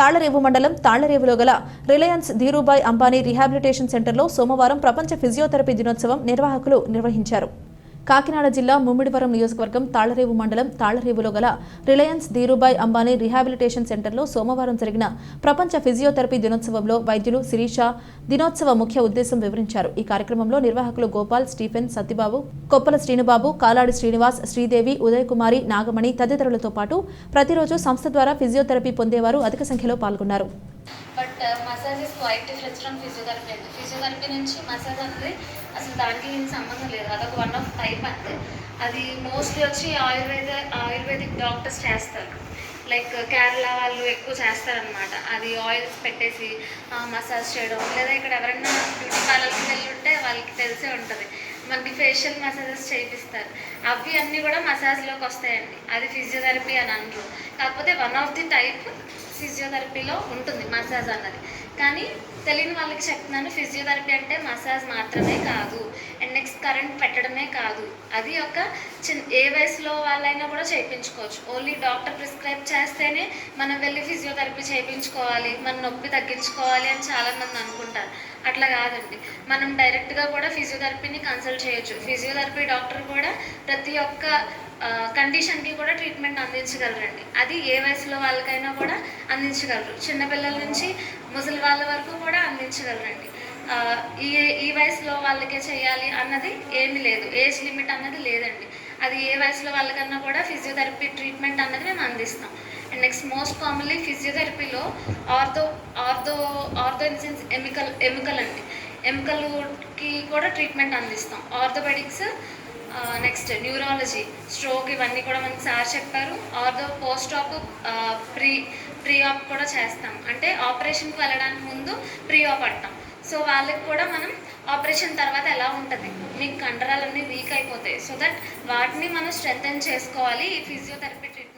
తాళ్ళరేవు మండలం తాళ్ళరేవులో గల Reliance Dhirubhai Ambani rehabilitation సెంటర్లో సోమవారం ప్రపంచ ఫిజియోథెరపీ దినోత్సవం నిర్వాహకులు నిర్వహించారు. కాకినాడ జిల్లా ముమ్మిడివరం నియోజకవర్గం తాళరేవు మండలం తాళరేవులో గల రిలయన్స్ ధీరుబాయ్ అంబానీ రిహాబిలిటేషన్ సెంటర్లో సోమవారం జరిగిన ప్రపంచ ఫిజియోథెరపీ దినోత్సవంలో వైద్యులు శిరీష దినోత్సవ ముఖ్య ఉద్దేశం వివరించారు. ఈ కార్యక్రమంలో నిర్వాహకులు గోపాల్ స్టీఫెన్ సత్యబాబు కొప్పల శ్రీనుబాబు కాలాడి శ్రీనివాస్ శ్రీదేవి ఉదయకుమారి నాగమణి తదితరులతో పాటు ప్రతిరోజు సంస్థ ద్వారా ఫిజియోథెరపీ పొందేవారు అధిక సంఖ్యలో పాల్గొన్నారు. But massage is quite difference from physiotherapy అండి ఫిజియోథెరపీ నుంచి మసాజ్ అనేది అసలు దానికి దీనికి సంబంధం లేదు. అదొక వన్ ఆఫ్ టైప్ అంతే. అది మోస్ట్లీ వచ్చి ఆయుర్వేద ఆయుర్వేదిక్ డాక్టర్స్ చేస్తారు. లైక్ కేరళ uh, వాళ్ళు ఎక్కువ చేస్తారనమాట అది ఆయిల్స్ పెట్టేసి మసాజ్ చేయడం. లేదా ఇక్కడ ఎవరైనా బ్యూటీ పార్లర్కి వెళ్ళి ఉంటే వాళ్ళకి తెలిసే ఉంటుంది. మనకి ఫేషియల్ మసాజెస్ చేయిస్తారు అవి అన్నీ కూడా మసాజ్లోకి వస్తాయండి. అది ఫిజియోథెరపీ అని అనరు. కాకపోతే వన్ ఆఫ్ ది టైప్ ఫిజియోథెరపీలో ఉంటుంది మసాజ్ అన్నది. కానీ తెలియని వాళ్ళకి చెప్తున్నాను ఫిజియోథెరపీ అంటే మసాజ్ మాత్రమే కాదు. అండ్ నెక్స్ట్ కరెంట్ పెట్టడమే కాదు. అది ఒక చిన్న ఏ వయసులో వాళ్ళైనా కూడా చేయించుకోవచ్చు. ఓన్లీ డాక్టర్ ప్రిస్క్రైబ్ చేస్తేనే మనం వెళ్ళి ఫిజియోథెరపీ చేయించుకోవాలి మన నొప్పి తగ్గించుకోవాలి అని చాలామంది అనుకుంటారు. అట్లా కాదండి. మనం డైరెక్ట్గా కూడా ఫిజియోథెరపీని కన్సల్ట్ చేయొచ్చు. ఫిజియోథెరపీ డాక్టర్ కూడా ప్రతి ఒక్క కండిషన్కి కూడా ట్రీట్మెంట్ అందించగలరండి. అది ఏ వయసులో వాళ్ళకైనా కూడా అందించగలరు. చిన్నపిల్లల నుంచి ముసలి వాళ్ళ వరకు కూడా అందించగలరండి. ఈ ఈ వయసులో వాళ్ళకే చేయాలి అన్నది ఏమీ లేదు. ఏజ్ లిమిట్ అన్నది లేదండి. అది ఏ వయసులో వాళ్ళకన్నా కూడా ఫిజియోథెరపీ ట్రీట్మెంట్ అన్నది మేము అందిస్తాం. అండ్ నెక్స్ట్ మోస్ట్ కామన్లీ ఫిజియోథెరపీలో ఆర్థో ఆర్థో ఆర్థో ఇన్సెన్స్ ఎమికల్ ఎముకల్ అండి. ఎముకలుకి కూడా ట్రీట్మెంట్ అందిస్తాం. ఆర్థోపెడిక్స్ నెక్స్ట్ న్యూరాలజీ స్ట్రోక్ ఇవన్నీ కూడా మనకి సార్ చెప్పారు. Ortho post op pre pre op కూడా చేస్తాం. అంటే ఆపరేషన్కి వెళ్ళడానికి ముందు ప్రీ ఆప్ అంటాం. సో వాళ్ళకి కూడా మనం ఆపరేషన్ తర్వాత ఎలా ఉంటుంది? మీకు కండరాలన్నీ వీక్ అయిపోతాయి. సో దట్ వాటిని మనం స్ట్రెంగ్ చేసుకోవాలి. ఈ ఫిజియోథెరపీ ట్రీట్మెంట్